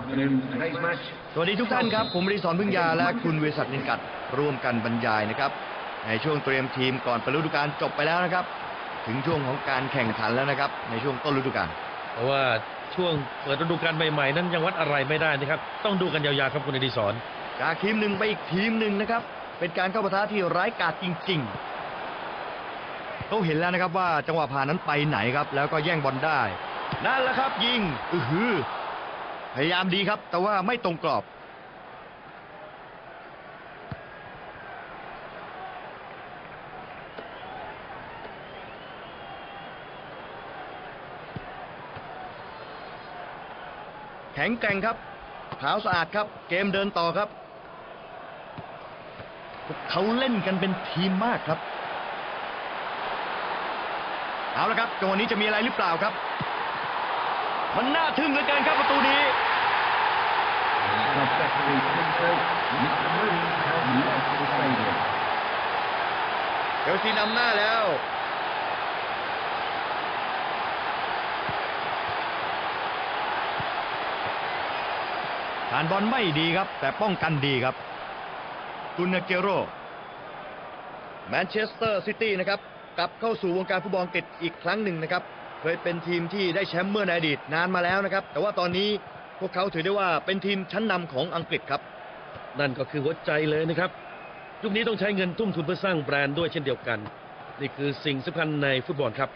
afternoon. Today's match สวัสดีทุกท่านครับ ผมริศรพึ่งยาและคุณเวสัตนินกัดร่วมกันบรรยายนะครับ ในช่วงเตรียมทีมก่อนเปิดฤดูกาลจบไปแล้วนะครับ ถึงช่วงของการแข่งขันแล้วนะครับ ในช่วงต้นฤดูกาลเพราะว่าช่วงเปิดฤดูกาลใหม่ๆ นั้นยังวัดอะไรไม่ได้นะครับ ต้องดูกันยาวๆครับคุณอดิศรจากทีมหนึ่งไปอีกทีมหนึ่งนะครับ เป็นการเข้าปะทะที่ร้ายกาจจริง ๆ เขาเห็นแล้วนะครับว่าจังหวะผ่านนั้นไปไหนครับ แล้วก็แย่งบอลได้ นั่นแหละครับยิง อือหือ พยายามดีครับ แต่ว่าไม่ตรงกรอบ แข็งแกร่งครับขาวสะอาดครับ เกมเดินต่อครับ เขาเล่นกันเป็นทีมมากครับ เอาละครับจังหวะนี้จะมีอะไรหรือเปล่าครับ มันน่าทึ่งเหลือเกินครับประตูนี้ Not definitely control. Mr. Moon has left the stadium. เชลซีนำหน้าแล้วผ่านบอลไม่ดีครับ แต่ป้องกันดีครับกุนเกโรแมนเชสเตอร์ซิตี้นะครับกลับเข้าสู่วงการฟุตบอลอังกฤษอีกครั้งหนึ่งนะครับ เคยเป็นทีมที่ได้แชมป์เมื่อในอดีตนานมาแล้วนะครับ แต่ว่าตอนนี้พวกเขาถือได้ว่าเป็นทีมชั้นนำของอังกฤษครับ นั่นก็คือหัวใจเลยนะครับ ยุคนี้ต้องใช้เงินทุ่มทุนเพื่อสร้างแบรนด์ด้วยเช่นเดียวกัน นี่คือสิ่งสำคัญในฟุตบอลครับ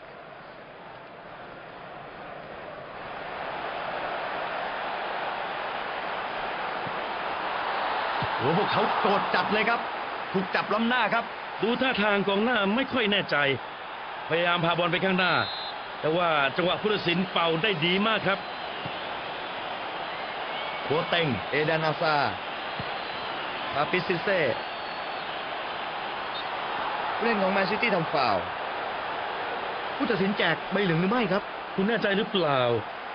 โอ้โหพวกเขาโกรธจัดเลยครับ ถูกจับล้ำหน้าครับ ดูท่าทางกองหน้าไม่ค่อยแน่ใจ พยายามพาบอลไปข้างหน้า แต่ว่าจังหวะผู้ตัดสินเป่าได้ดีมากครับโบเต็งเอดานาซาปาปิซิเซ่ผู้เล่นของแมนซิตี้ทำฟาวล์ผู้ตัดสินแจกใบเหลืองหรือไม่ครับ คุณแน่ใจหรือเปล่า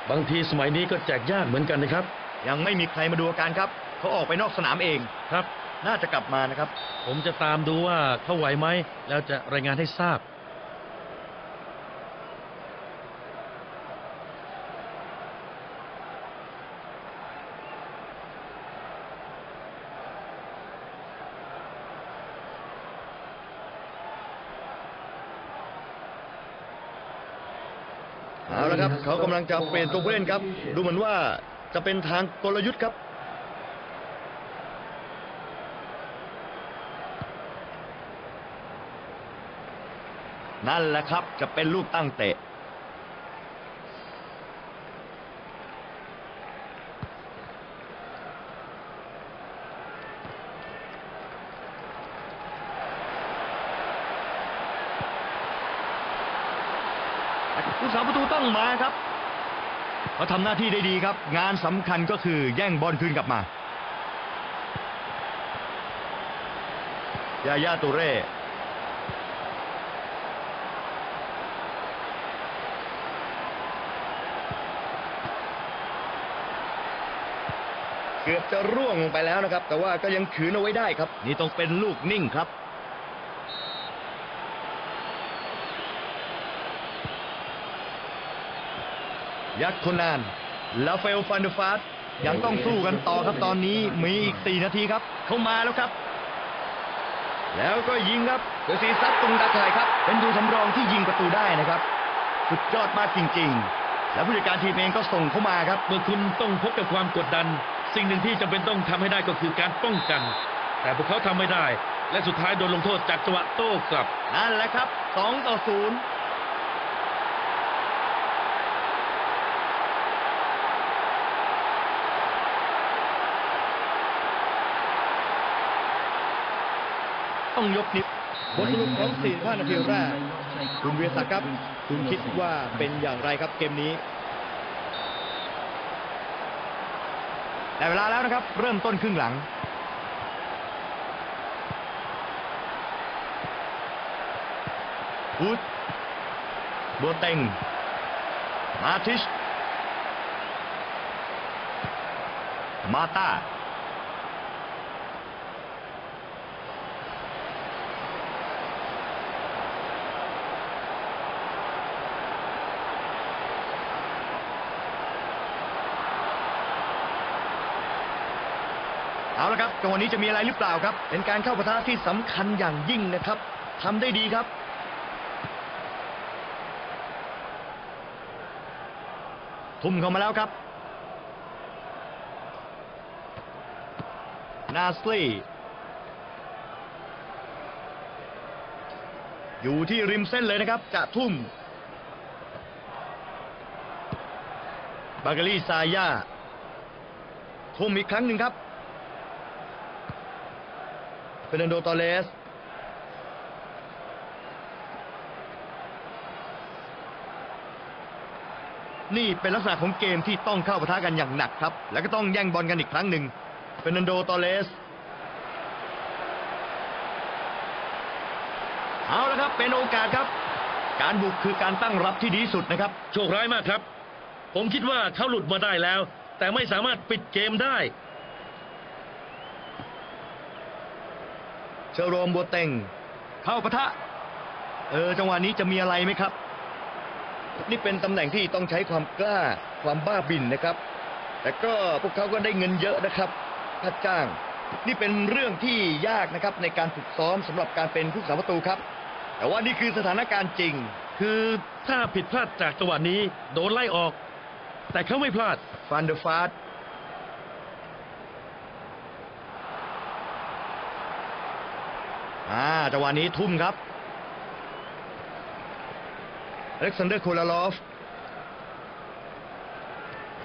บางทีสมัยนี้ก็แจกยากเหมือนกันนะครับ ยังไม่มีใครมาดูอาการครับ เขาออกไปนอกสนามเองครับ น่าจะกลับมานะครับ ผมจะตามดูว่าเขาไหวไหมแล้วจะรายงานให้ทราบ แล้วครับ เขากำลังจะเปลี่ยนตัวผู้เล่นครับ ดูเหมือนว่าจะเป็นทางกลยุทธ์ครับ นั่นแหละครับจะเป็นลูกตั้งเตะ ผู้สาประตูต้องมาครับเขาทำหน้าที่ได้ดีครับ งานสำคัญก็คือแย่งบอลคืนกลับมายายาตูเร่เกือบจะร่วงลงไปแล้วนะครับ แต่ว่าก็ยังขืนเอาไว้ได้ครับ นี่ต้องเป็นลูกนิ่งครับ ยักษ์คนนานลาเฟลฟันเดฟาสยังต้องสู้กันต่อครับตอนนี้มีอีก 4 นาทีครับ เข้ามาแล้วครับ แล้วก็ยิงครับเดซีซัดตรงตาข่ายครับ เป็นดูสำรองที่ยิงประตูได้นะครับ สุดยอดมากจริง ๆ แล้วผู้จัดการทีมเองก็ส่งเข้ามาครับ เมื่อคุณต้องพบกับความกดดัน สิ่งหนึ่งที่จำเป็นต้องทำให้ได้ก็คือการป้องกัน แต่พวกเขาทำไม่ได้ และสุดท้ายโดนลงโทษจากจังหวะโต้กลับนั่นแหละครับ2ต่อ0 ต้องยกนิ้วบทสรุปของ45นาทีแรก คุณเวียศักดิ์ครับ คุณคิดว่าเป็นอย่างไรครับเกมนี้แต่เวลาแล้วนะครับ เริ่มต้นครึ่งหลังวูดโบเต็ง มาทิช มาตา เอาละครับจังหวะนี้จะมีอะไรหรือเปล่าครับ เป็นการเข้าปะทะที่สำคัญอย่างยิ่งนะครับทำได้ดีครับ ทุ่มเข้ามาแล้วครับ นาสลีอยู่ที่ริมเส้นเลยนะครับ จะทุ่ม บาเกลีซายาทุ่มอีกครั้งหนึ่งครับ เฟรนันโดตอเลสนี่เป็นลักษณะของเกมที่ต้องเข้าปะทะกันอย่างหนักครับ แล้วก็ต้องแย่งบอลกันอีกครั้งหนึ่งเฟรนันโดตอเลส เอาละครับ เป็นโอกาสครับ การบุกคือการตั้งรับที่ดีสุดนะครับ โชคร้ายมากครับ ผมคิดว่าเขาหลุดมาได้แล้ว แต่ไม่สามารถปิดเกมได้ ชอโรมบัวเต็ง เข้าปะทะ เออจังหวะนี้จะมีอะไรไหมครับ นี่เป็นตำแหน่งที่ต้องใช้ความกล้าความบ้าบินนะครับ แต่ก็พวกเขาก็ได้เงินเยอะนะครับถ้าจ้าง นี่เป็นเรื่องที่ยากนะครับในการฝึกซ้อมสำหรับการเป็นผู้สาประตูครับ แต่ว่านี่คือสถานการณ์จริง คือถ้าผิดพลาดจากจังหวะนี้โดนไล่ออก แต่เขาไม่พลาดฟันเดอร์ฟาส อ่าจังหวะนี้ทุ่มครับอเล็กซานเดอร์โคลาลอฟ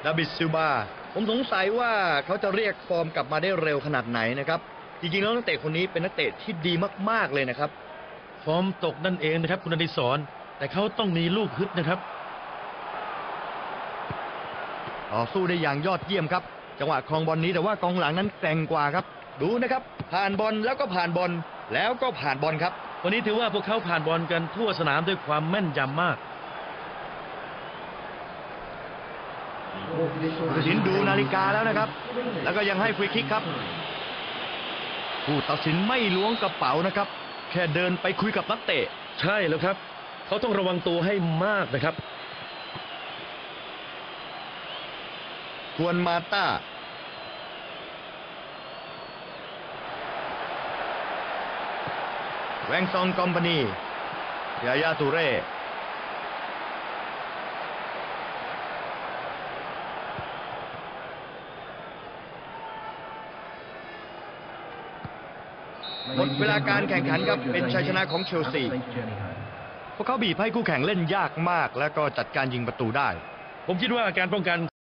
ดาบิดซิลบาผมสงสัยว่าเขาจะเรียกฟอร์มกลับมาได้เร็วขนาดไหนนะครับ จริงๆแล้วนักเตะคนนี้เป็นนักเตะที่ดีมากๆเลยนะครับ ฟอร์มตกนั่นเองนะครับ คุณอดิศรแต่เขาต้องมีลูกฮึดนะครับต่อสู้ได้อย่างยอดเยี่ยมครับ จังหวะครองบอลนี้แต่ว่ากองหลังนั้นแกร่งกว่าครับ ดูนะครับ ผ่านบอลแล้วก็ผ่านบอล แล้วก็ผ่านบอลครับ วันนี้ถือว่าพวกเขาผ่านบอลกันทั่วสนามด้วยความแม่นยำมากผู้ตัดสินดูนาฬิกาแล้วนะครับ แล้วก็ยังให้ฟรีคิกครับ ผู้ตัดสินไม่ล้วงกระเป๋านะครับ แค่เดินไปคุยกับนักเตะ ใช่แล้วครับ เขาต้องระวังตัวให้มากนะครับกวนมาต้า แวงซองกอมพานียายาตูเร่หมดเวลาการแข่งขันครับเป็นชัยชนะของเชลซี พวกเขาบีบให้คู่แข่งเล่นยากมาก แล้วก็จัดการยิงประตูได้ ผมคิดว่าการป้องกัน